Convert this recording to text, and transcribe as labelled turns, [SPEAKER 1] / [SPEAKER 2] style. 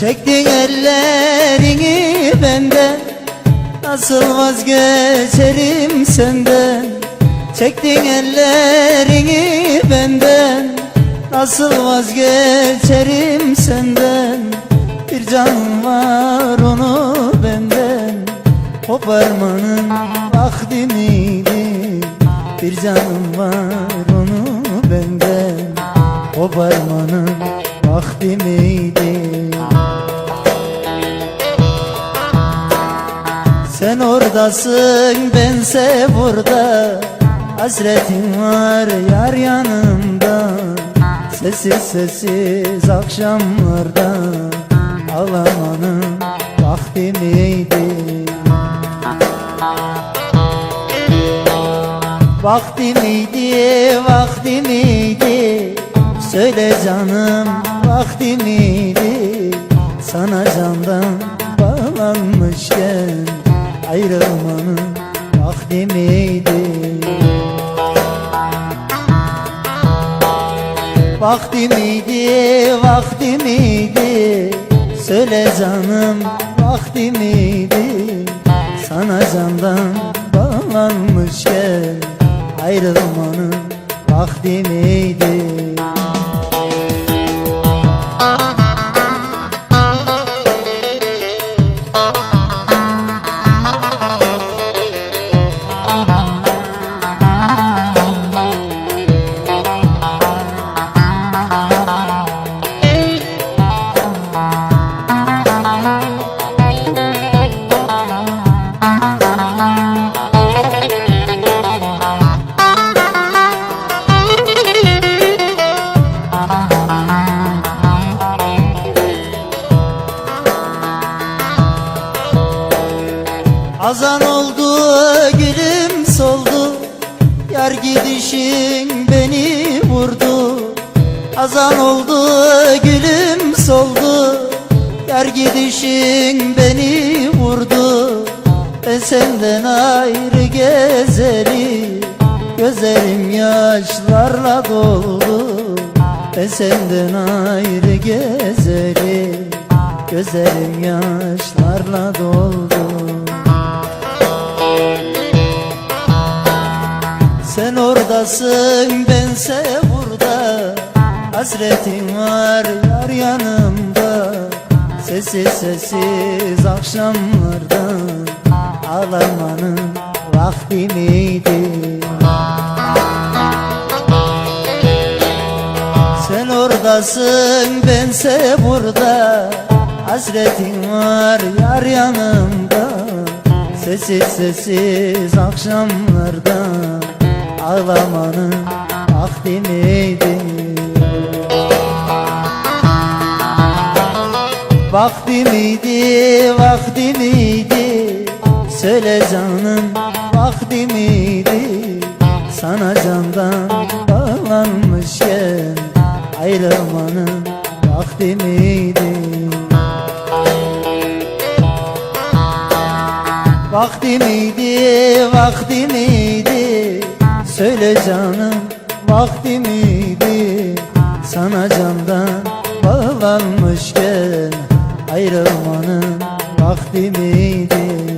[SPEAKER 1] Çektin ellerini benden Nasıl vazgeçerim senden? Çektin ellerini benden. Nasıl vazgeçerim senden? Bir can var onu benden. Koparmanın vakti miydi? Bir canım var onu benden. Koparmanın vakti miydi Sen oradasın bense burada. Hasretin var yar yanımda. Sessiz sessiz akşamlarda Ağlamanın vakti miydi Vakti miydi, vakti miydi Söyle canım vakti miydi Sana candan bağlanmışken Ayrılmanın vakti miydi Vakti miydi, vakti miydi? Söyle canım vakti miydi? Sana candan bağlanmışken Ayrılmanın vakti Azan oldu gülüm soldu. Yar gidişin beni vurdu. Azan oldu gülüm soldu. Yar gidişin beni vurdu. Ben senden ayrı gezeli Gözlerim yaşlarla doldu. Ben senden ayrı gezeli Gözlerim yaşlarla doldu oradasın bense burada. Hasretin var yar yanımda. Sessiz sessiz akşamlarda. Ağlamanın vakti miydi? Sen oradasın bense burada. Hasretin var yar yanımda. Sessiz sessiz akşamlarda Ağlamanın vakti miydi Vakti miydi, vakti miydi? Söyle canım vakti miydi? Sana candan bağlanmışken Ayrılmanın vakti miydi? Vakti miydi, vakti miydi Söyle canım vakti miydi? Sana candan bağlanmışken Ayrılmanın vakti miydi